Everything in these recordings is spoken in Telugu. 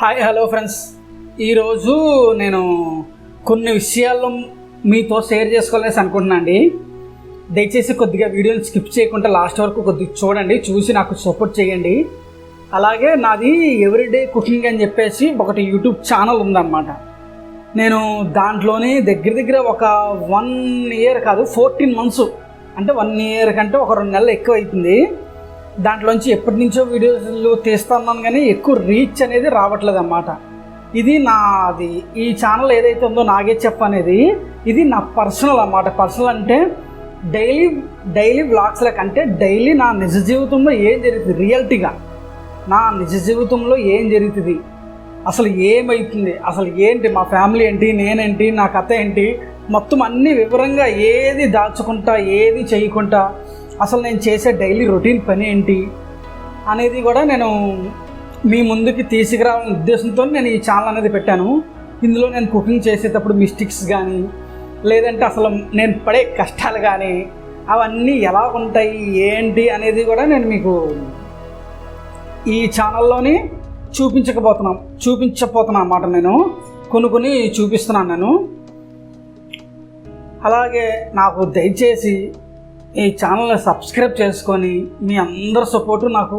Hi hello friends. ఈరోజు నేను కొన్ని విషయాలు మీతో షేర్ చేసుకోలేసి అనుకుంటున్నాను అండి. దయచేసి కొద్దిగా వీడియోని స్కిప్ చేయకుండా లాస్ట్ వరకు కొద్దిగా చూడండి చూసి నాకు సపోర్ట్ చేయండి. అలాగే నాది ఎవ్రీడే కుకింగ్ అని చెప్పేసి ఒకటి యూట్యూబ్ ఛానల్ ఉందన్నమాట. నేను దాంట్లోనే దగ్గర దగ్గర ఒక వన్ ఇయర్ కాదు ఫోర్టీన్ మంత్స్ అంటే వన్ ఇయర్ కంటే ఒక రెండు నెలలు ఎక్కువ అవుతుంది. దాంట్లోంచి ఎప్పటి నుంచో వీడియోలు తీస్తున్నాను కానీ ఎక్కువ రీచ్ అనేది రావట్లేదు అన్నమాట. ఇది నాది ఈ ఛానల్ ఏదైతే ఉందో నాగే చెప్ప అనేది ఇది నా పర్సనల్ అన్నమాట. పర్సనల్ అంటే డైలీ డైలీ వ్లాగ్స్ కంటే అంటే డైలీ నా నిజ జీవితంలో ఏం జరుగుతుంది? రియాలిటీగా నా నిజ జీవితంలో ఏం జరుగుతుంది? అసలు ఏమవుతుంది అసలు ఏంటి? మా ఫ్యామిలీ ఏంటి? నేనేంటి? నా కథ ఏంటి? మొత్తం అన్ని వివరంగా ఏది దాచుకుంటా ఏది చేయకుండా అసలు నేను చేసే డైలీ రొటీన్ పని ఏంటి అనేది కూడా నేను మీ ముందుకి తీసుకురావాలనే ఉద్దేశంతో నేను ఈ ఛానల్ అనేది పెట్టాను. ఇందులో నేను కుకింగ్ చేసేటప్పుడు మిస్టేక్స్ కానీ లేదంటే అసలు నేను పడే కష్టాలు కానీ అవన్నీ ఎలా ఉంటాయి ఏంటి అనేది కూడా నేను మీకు ఈ ఛానల్లోని చూపించకపోతున్నాం చూపించకపోతున్నా అన్నమాట నేను. కొన్ని కొన్ని చూపిస్తున్నాను నేను. అలాగే నాకు దయచేసి ఈ ఛానల్ని సబ్స్క్రైబ్ చేసుకొని మీ అందరి సపోర్టు నాకు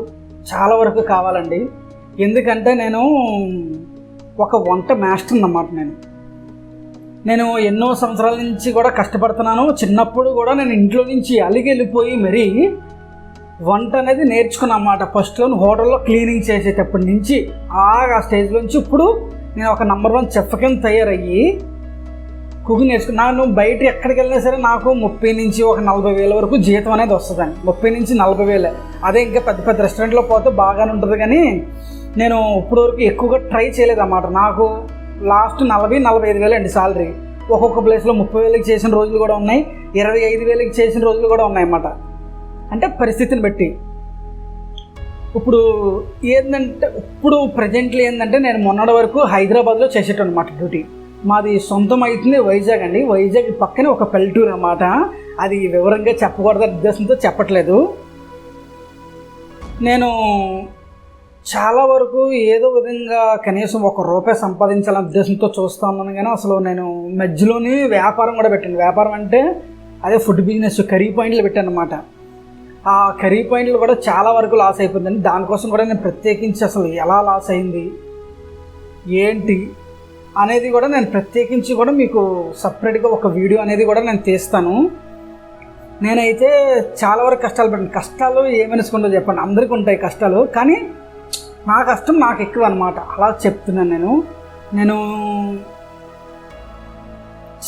చాలా వరకు కావాలండి. ఎందుకంటే నేను ఒక వంట మాస్టర్ అన్నమాట నేను. నేను ఎన్నో సంవత్సరాల నుంచి కూడా కష్టపడుతున్నాను. చిన్నప్పుడు కూడా నేను ఇంట్లో నుంచి అలిగి వెళ్ళిపోయి మరీ వంట అనేది నేర్చుకున్నా అన్నమాట. ఫస్ట్లో హోటల్లో క్లీనింగ్ చేసేటప్పటి నుంచి ఆ స్టేజ్ నుంచి ఇప్పుడు నేను ఒక నంబర్ వన్ చెఫ్ కింద తయారయ్యి కుకింగ్ నేర్చుకున్నాను బయట ఎక్కడికి వెళ్ళినా సరే నాకు ముప్పై నుంచి ఒక నలభై వేల వరకు జీతం అనేది వస్తుందండి. ముప్పై నుంచి నలభై వేలే. అదే ఇంకా పెద్ద పెద్ద రెస్టారెంట్లో పోతే బాగానే ఉంటుంది కానీ నేను ఇప్పటివరకు వరకు ఎక్కువగా ట్రై చేయలేదన్నమాట. నాకు లాస్ట్ నలభై నలభై ఐదు వేలు అండి సాలరీ ఒక్కొక్క ప్లేస్లో ముప్పై వేలకి చేసిన రోజులు కూడా ఉన్నాయి. ఇరవై ఐదు వేలకి చేసిన రోజులు కూడా ఉన్నాయన్నమాట. అంటే పరిస్థితిని బట్టి. ఇప్పుడు ఏంటంటే ఇప్పుడు ప్రజెంట్లీ ఏంటంటే నేను మొన్నటి వరకు హైదరాబాద్లో చేసేటాను అనమాట డ్యూటీ. మాది సొంతం అవుతుంది వైజాగ్ అండి. వైజాగ్ పక్కనే ఒక పల్లెటూరు అన్నమాట. అది వివరంగా చెప్పకూడదు ఉద్దేశంతో చెప్పట్లేదు. నేను చాలా వరకు ఏదో విధంగా కనీసం ఒక రూపాయి సంపాదించాలనే ఉద్దేశంతో చూస్తా ఉన్నాను కానీ అసలు నేను మధ్యలోనే వ్యాపారం కూడా పెట్టాను. వ్యాపారం అంటే అదే ఫుడ్ బిజినెస్ కర్రీ పాయింట్లు పెట్టాను అనమాట ఆ కర్రీ పాయింట్లు కూడా చాలా వరకు లాస్ అయిపోయిందండి. దానికోసం కూడా నేను ప్రత్యేకించి అసలు ఎలా లాస్ అయింది? ఏంటి? అనేది కూడా నేను ప్రత్యేకించి కూడా మీకు సపరేట్గా ఒక వీడియో అనేది కూడా నేను తీస్తాను. నేనైతే చాలా వరకు కష్టాలు పడ్డాను. కష్టాలు ఏమనుకుంటో చెప్పండి. అందరికీ ఉంటాయి కష్టాలు కానీ నా కష్టం నాకు ఎక్కువ అనమాట అలా చెప్తున్నాను నేను. నేను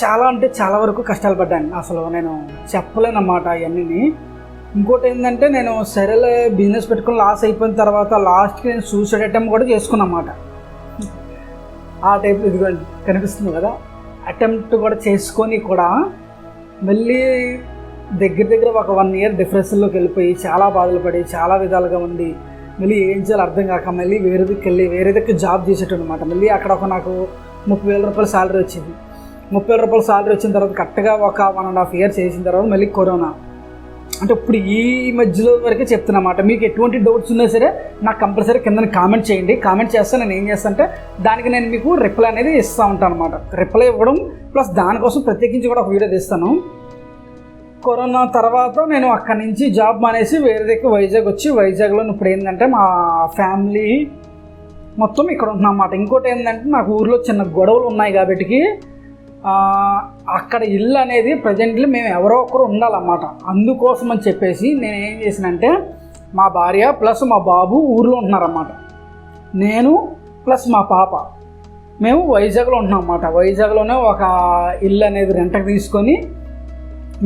చాలా అంటే చాలా వరకు కష్టాలు పడ్డాను. అసలు నేను చెప్పలేనమాట అవన్నీ ఇంకోటి ఏంటంటే నేను సరేలే బిజినెస్ పెట్టుకుని లాస్ అయిపోయిన తర్వాత లాస్ట్కి నేను సూసైడ్ అటెంప్ట్ కూడా చేసుకున్నమాట. ఆ టైప్ ఇదిగోండి కనిపిస్తుంది కదా. అటెంప్ట్ కూడా చేసుకొని కూడా మళ్ళీ దగ్గర దగ్గర ఒక వన్ ఇయర్ డిఫరెన్స్లోకి వెళ్ళిపోయి చాలా బాధలు పడి చాలా విధాలుగా ఉండి మళ్ళీ ఏం చేయాలో అర్థం కాక మళ్ళీ వేరే దగ్గరికి వెళ్ళి వేరే దిక్కు జాబ్ చేసేటం అనమాట మళ్ళీ అక్కడ ఒక నాకు ముప్పై వేల రూపాయల శాలరీ వచ్చింది. ముప్పై వేల రూపాయల శాలరీ వచ్చిన తర్వాత కరెక్ట్గా ఒక వన్ అండ్ హాఫ్ ఇయర్ చేసిన తర్వాత మళ్ళీ కరోనా అంటే ఇప్పుడు ఈ మధ్యలో వరకే చెప్తున్నమాట మీకు ఎటువంటి డౌట్స్ ఉన్నా సరే నాకు కంపల్సరీ కింద కామెంట్ చేయండి. కామెంట్ చేస్తే నేను ఏం చేస్తాను అంటే దానికి నేను మీకు రిప్లై అనేది ఇస్తూ ఉంటాను అనమాట రిప్లై ఇవ్వడం ప్లస్ దానికోసం ప్రత్యేకించి కూడా ఒక వీడియో తీస్తాను. కరోనా తర్వాత నేను అక్కడి నుంచి జాబ్ మానేసి వేరే దగ్గర వైజాగ్ వచ్చి వైజాగ్లో ఇప్పుడు ఏంటంటే మా ఫ్యామిలీ మొత్తం ఇక్కడ ఉంటున్నాం అన్నమాట. ఇంకోటి ఏంటంటే నాకు ఊర్లో చిన్న గొడవలు ఉన్నాయి కాబట్టి అక్కడ ఇల్లు అనేది ప్రజెంట్లీ మేము ఎవరో ఒకరు ఉండాలన్నమాట. అందుకోసం అని చెప్పేసి నేను ఏం చేసినంటే మా భార్య ప్లస్ మా బాబు ఊర్లో ఉంటున్నారన్నమాట. నేను ప్లస్ మా పాప. మేము వైజాగ్లో ఉంటున్నాం అన్నమాట వైజాగ్లోనే ఒక ఇల్లు అనేది రెంట్కి తీసుకొని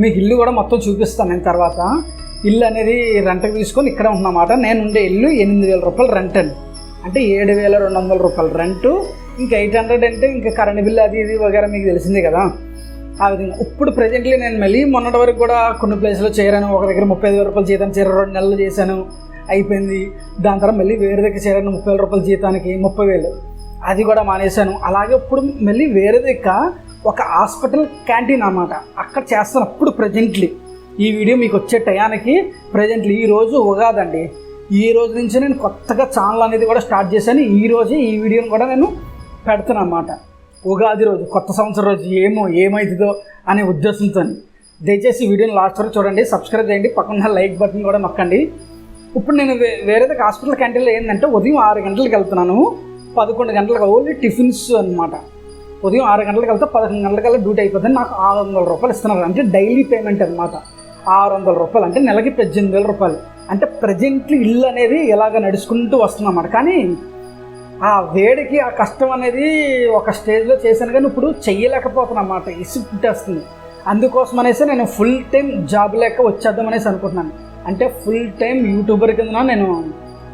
మీకు ఇల్లు కూడా మొత్తం చూపిస్తాను నేను తర్వాత. ఇల్లు అనేది రెంట్కి తీసుకొని ఇక్కడ ఉంటున్నమాట నేను ఉండే ఇల్లు ఎనిమిది వేల రూపాయలు రెంట్ అండి. అంటే ఏడు వేల రెండు వందల రూపాయలు రెంటు ఇంకా ఎయిట్ హండ్రెడ్ అంటే ఇంకా కరెంట్ బిల్ అది ఇది వగేరా మీకు తెలిసిందే కదా. ఆ విధంగా. ఇప్పుడు ప్రజెంట్లీ నేను మళ్ళీ మొన్నటి వరకు కూడా కొన్ని ప్లేస్లో చేరాను. ఒక దగ్గర ముప్పై ఐదు రూపాయలు జీతం చేరాను. రెండు నెలలు చేశాను. అయిపోయింది. దాని తర్వాత మళ్ళీ వేరే దగ్గర చేరాను. ముప్పై వేల రూపాయల జీతానికి ముప్పై వేలు. అది కూడా మానేశాను. అలాగే ఇప్పుడు మళ్ళీ వేరే దగ్గర ఒక హాస్పిటల్ క్యాంటీన్ అన్నమాట. అక్కడ చేస్తాను అప్పుడు ప్రజెంట్లీ ఈ వీడియో మీకు వచ్చే టయానికి ప్రజెంట్లీ ఈరోజు ఉగాదండి. ఈ రోజు నుంచి నేను కొత్తగా ఛానల్ అనేది కూడా స్టార్ట్ చేశాను. ఈ రోజే ఈ వీడియోని కూడా నేను పెడతాను అన్నమాట ఉగాది రోజు కొత్త సంవత్సరం రోజు ఏమో ఏమవుతుందో అనే ఉద్దేశంతో. దయచేసి వీడియోని లాస్ట్ వరకు చూడండి సబ్స్క్రైబ్ చేయండి పక్కన లైక్ బటన్ కూడా నొక్కండి. ఇప్పుడు నేను వే వేరే హాస్పిటల్ క్యాంటీన్లో ఏంటంటే ఉదయం ఆరు గంటలకు వెళ్తున్నాను. పదకొండు గంటలకు ఓన్లీ టిఫిన్స్ అన్నమాట. ఉదయం ఆరు గంటలకు వెళ్తే పదకొండు గంటలకల్లా డ్యూటీ అయిపోతుంది. నాకు ఆరు వందల రూపాయలు ఇస్తున్నారు. అంటే డైలీ పేమెంట్ అనమాట ఆరు వందల రూపాయలు. అంటే నెలకి పద్దెనిమిది వేల రూపాయలు. అంటే ప్రజెంట్లీ ఇల్లు అనేది ఇలాగ నడుచుకుంటూ వస్తుందన్నమాట కానీ ఆ వేడికి ఆ కష్టం అనేది ఒక స్టేజ్లో చేశాను. కానీ ఇప్పుడు చెయ్యలేకపోతున్నాను అన్నమాట. ఇసుగు పుట్టేస్తుంది. అందుకోసం అనేసి నేను ఫుల్ టైం జాబ్ లేక వచ్చేద్దాం అనేసి అనుకుంటున్నాను. అంటే ఫుల్ టైం యూట్యూబర్ కింద నేను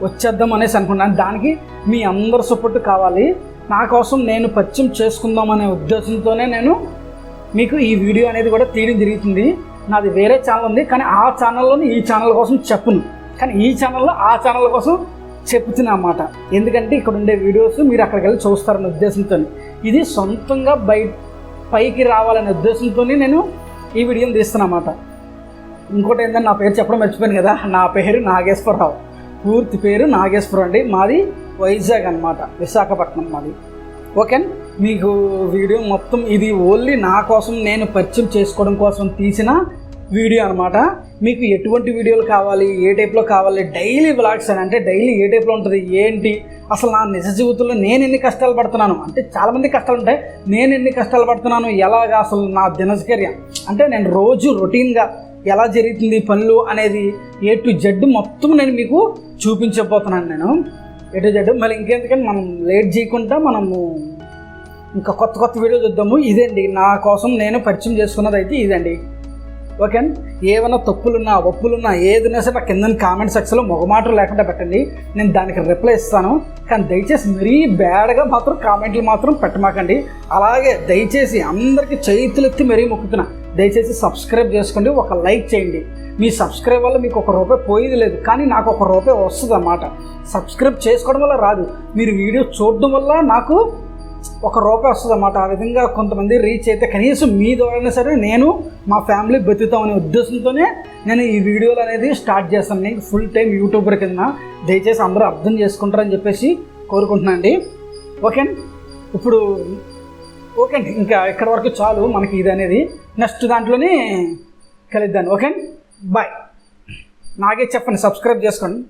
వచ్చేద్దాం అనేసి అనుకుంటున్నాను. దానికి మీ అందరి సపోర్ట్ కావాలి. నా కోసం నేను పరిచయం చేసుకుందాం అనే ఉద్దేశంతోనే నేను మీకు ఈ వీడియో అనేది కూడా తీయడం జరుగుతుంది. నాది వేరే ఛానల్ ఉంది. కానీ ఆ ఛానల్లోని ఈ ఛానల్ కోసం చెప్పను. కానీ ఈ ఛానల్లో ఆ ఛానల్ కోసం చెప్తున్నా అన్నమాట. ఎందుకంటే ఇక్కడ ఉండే వీడియోస్ మీరు అక్కడికి వెళ్ళి చూస్తారనే ఉద్దేశంతో. ఇది సొంతంగా బయ పైకి రావాలనే ఉద్దేశంతోనే నేను ఈ వీడియోని తీస్తున్నా అన్నమాట. ఇంకోటి ఏంటంటే నా పేరు చెప్పడం మర్చిపోయాను కదా. నా పేరు నాగేశ్వరరావు. పూర్తి పేరు నాగేశ్వరం అండి. మాది వైజాగ్ అనమాట విశాఖపట్నం మాది. ఓకే మీకు వీడియో మొత్తం ఇది ఓన్లీ నా కోసం నేను పరిచయం చేసుకోవడం కోసం తీసిన వీడియో అనమాట మీకు ఎటువంటి వీడియోలు కావాలి ఏ టైప్లో కావాలి డైలీ వ్లాగ్స్ అని అంటే డైలీ ఏ టైప్లో ఉంటుంది ఏంటి? అసలు నా నిజ జీవితంలో నేను ఎన్ని కష్టాలు పడుతున్నాను? అంటే చాలామంది కష్టాలు ఉంటాయి. నేను ఎన్ని కష్టాలు పడుతున్నాను? ఎలాగా అసలు నా దినచర్య? అంటే నేను రోజు రొటీన్గా ఎలా జరుగుతుంది పనులు అనేది ఏ టు జెడ్ మొత్తం నేను మీకు చూపించబోతున్నాను నేను. ఏ టు జెడ్ మళ్ళీ ఇంకెందుకంటే మనం లేట్ చేయకుండా మనము ఇంకా కొత్త కొత్త వీడియో చూద్దాము. ఇదండి. నా కోసం నేను పరిచయం చేసుకున్నది అయితే ఇదండి. ఓకే? ఏమైనా తప్పులున్నా ఒప్పులున్నా ఏదైనా సరే నాకు కింద కామెంట్ సెక్షన్లో మొగమాటలు లేకుండా పెట్టండి. నేను దానికి రిప్లై ఇస్తాను. కానీ దయచేసి మరీ బ్యాడ్గా మాత్రం కామెంట్లు మాత్రం పెట్టమాకండి. అలాగే దయచేసి అందరికీ చేతులెత్తి మరీ మొక్కుతున్నా. దయచేసి సబ్స్క్రైబ్ చేసుకోండి. ఒక లైక్ చేయండి. మీ సబ్స్క్రైబ్ వల్ల మీకు ఒక రూపాయి పోయేది లేదు. కానీ నాకు ఒక రూపాయి వస్తుంది అన్నమాట సబ్స్క్రైబ్ చేసుకోవడం వల్ల రాదు. మీరు వీడియో చూడడం వల్ల నాకు ఒక రూపాయి వస్తుంది అన్నమాట ఆ విధంగా కొంతమంది రీచ్ అయితే కనీసం మీ ద్వారా సరే నేను మా ఫ్యామిలీ బతుకుతామనే ఉద్దేశంతోనే నేను ఈ వీడియోలు అనేది స్టార్ట్ చేస్తాను. నేను ఫుల్ టైం యూట్యూబర్ కింద దయచేసి అందరూ అర్థం చేసుకుంటారని చెప్పేసి కోరుకుంటున్నాను అండి. ఓకే ఇప్పుడు ఓకే అండి. ఇంకా ఇక్కడ వరకు చాలు మనకి ఇది అనేది. నెక్స్ట్ దాంట్లోనే కలుద్దాను ఓకే బాయ్ నాగే చెప్పండి సబ్స్క్రైబ్ చేసుకోండి.